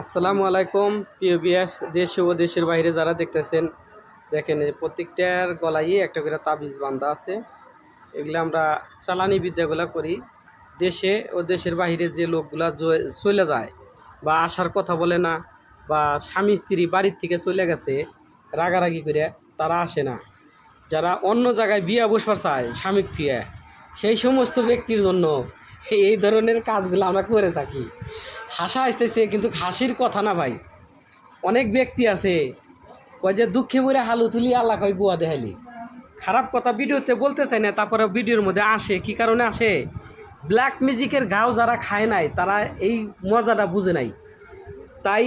আসসালামু আলাইকুম, প্রিয় বিয়াস, দেশ ও দেশের বাইরে যারা দেখতেছেন, দেখেন প্রত্যেকটার গলায় একটা করে তাবিজ বান্ধা আছে। এগুলো আমরা চালানি বিদ্যাগুলো করি। দেশে ও দেশের বাইরে যে লোকগুলা চলে যায় বা আসার কথা বলে না বা স্বামী, স্ত্রী বাড়ির থেকে চলে গেছে, রাগারাগি করে তারা আসে না। যারা অন্য জায়গায় বিয়া বসবার চায় স্বামীর থেকে সেই সমস্ত ব্যক্তির জন্য এই ধরনের কাজগুলো আমরা করে থাকি। হাসা আসতেছে কিন্তু হাসির কথা না ভাই। অনেক ব্যক্তি আছে, ওই যে দুঃখে পড়ে হালু তুলি আল্লাহ কয় গুয়া দেখালি খারাপ কথা ভিডিওতে বলতে চাই না তারপরে ভিডিওর মধ্যে আসে, কি কারণে আসে? ব্ল্যাক মিউজিকের গাও যারা খায় নাই, তারা এই মজাটা বুঝে নাই। তাই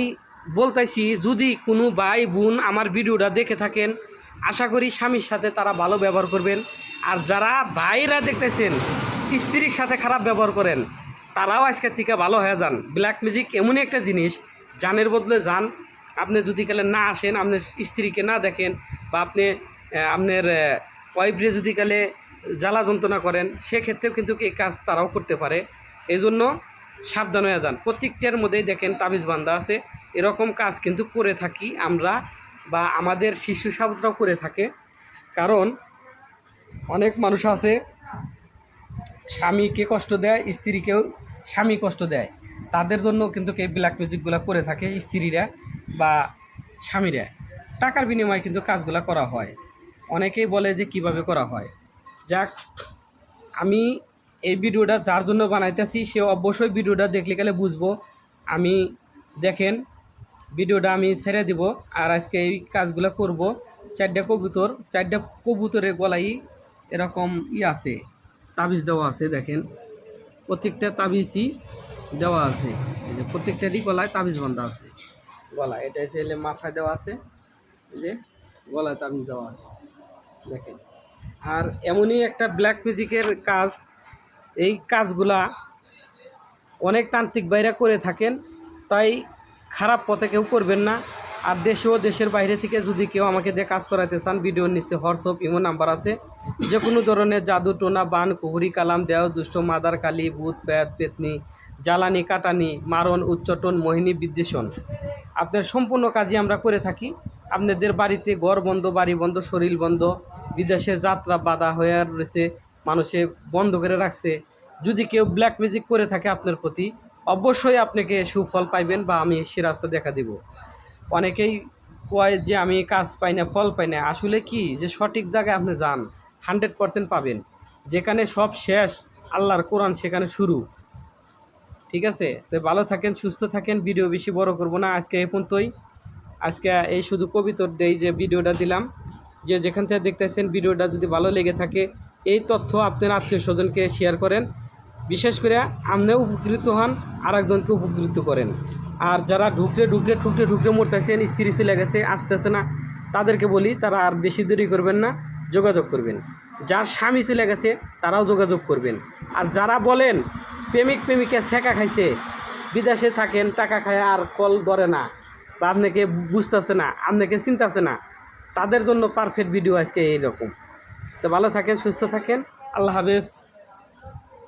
বলতেছি, যদি কোনো ভাই বোন আমার ভিডিওটা দেখে থাকেন, আশা করি স্বামীর সাথে তারা ভালো ব্যবহার করবেন। আর যারা ভাইরা দেখতেছেন স্ত্রীর সাথে খারাপ ব্যবহার করেন, তারাও আজকের থেকে ভালো হয়ে যান। ব্ল্যাক মিউজিক এমনই একটা জিনিস, জানের বদলে যান। আপনি যদি কালে না আসেন, আপনার স্ত্রীকে না দেখেন বা আপনি আপনার ওয়াইফরে যদি কালে জ্বালা যন্ত্রণা করেন, সেক্ষেত্রেও কিন্তু এই কাজ তারাও করতে পারে। এই জন্য সাবধান হয়ে যান। প্রত্যেকটার মধ্যেই দেখেন তাবিজ বান্ধা আছে। এরকম কাজ কিন্তু করে থাকি আমরা বা আমাদের শিশু সাবরাও করে থাকে। কারণ অনেক মানুষ আছে স্বামীকে কষ্ট দেয়, স্ত্রীকেও স্বামী কষ্ট দেয়। তাদের জন্য কিন্তু এই ব্ল্যাক মিউজিকগুলো করে থাকে স্ত্রীরা বা স্বামীরা। টাকার বিনিময়ে কিন্তু কাজগুলো করা হয়। অনেকেই বলে যে কীভাবে করা হয়। যাক, আমি এই ভিডিওটা যার জন্য বানাইতেছি, সে অবশ্যই ভিডিওটা দেখলে গেলে বুঝব। আমি দেখেন, ভিডিওটা আমি ছেড়ে দিব আর আজকে এই কাজগুলো করব। চারটা কবুতর, চারটা কবুতরের গলাই এরকম ই আছে। তাবিজ দেওয়া আছে, দেখেন। প্রত্যেকটা তাবিজই দেওয়া আছে। যে প্রত্যেকটারই গলায় তাবিজ বান্ধা আছে। গলা, এটা এসে এলে মাথায় দেওয়া আছে। যে গলায় তাবিজ দেওয়া আছে। দেখেন। আর এমনই একটা ব্ল্যাক ম্যাজিকের কাজ। এই কাজগুলা অনেক তান্ত্রিক বাইরে করে থাকেন, তাই খারাপ পথে কেউ করবেন না। আর দেশে ও দেশের বাইরে থেকে যদি কেউ আমাকে দিয়ে কাজ করাতে চান, ভিডিওর নিচে হোয়াটসঅ্যাপ, ইমো নাম্বার আছে। যে কোনো ধরনের জাদু, টোনা, বান, কুহুরি, কালাম, দেও, দুষ্ট, মাদার, কালি, ভূত প্যাত পেতনি, জ্বালানি, কাটানি, মারণ, উচ্চটন, মোহিনী, বিদ্বেষণ। আপনার সম্পূর্ণ কাজই আমরা করে থাকি। আপনাদের বাড়িতে ঘর বন্ধ, বাড়ি বন্ধ, শরীর বন্ধ, বিদেশে যাত্রা বাধা হয়ে রয়েছে, মানুষে বন্ধ করে রাখছে। যদি কেউ ব্ল্যাক ম্যাজিক করে থাকে আপনার প্রতি, অবশ্যই আপনাকে সুফল পাইবেন বা আমি সে রাস্তা দেখা দিব। অনেকেই কয় যে আমি কাজ পাই না, ফল পাই না। আসলে কি যে সঠিক জায়গায় আপনি যান হান্ড্রেড পারসেন্ট পাবেন। যেখানে সব শেষ, আল্লাহর কোরআন সেখানে শুরু। ঠিক আছে? তো ভালো থাকেন, সুস্থ থাকেন, ভিডিও বেশি বড় করব না। আজকে এই পর্যন্তই। আজকে এই শুধু কবিতর দেই যে ভিডিওটা দিলাম। যে যেখান থেকে দেখতেছেন, ভিডিওটা যদি ভালো লেগে থাকে, এই তথ্য আপনার আত্মীয় স্বজনকে শেয়ার করেন। বিশেষ করে আপনিও উপকৃত হন আর একজনকে উপকৃত করেন। আর যারা ঢুকতে ঢুকতে ঠুকতে ঢুকতে মরতেছেন, স্ত্রী চলে গেছে, আসতেছে না, তাদেরকে বলি তারা আর বেশি দেরি করবেন না, যোগাযোগ করবেন। যার স্বামী চলে গেছে, তারাও যোগাযোগ করবেন। আর যারা বলেন, প্রেমিক প্রেমিকা শেখা খাইছে, বিদেশে থাকেন, টাকা খায় আর কল ধরে না, বা আপনাকে বুঝতেছে না, আপনাকে চিন্তাছে না, তাদের জন্য পারফেক্ট ভিডিও আজকে এইরকম। তো ভালো থাকেন, সুস্থ থাকেন, আল্লাহ হাফেজ।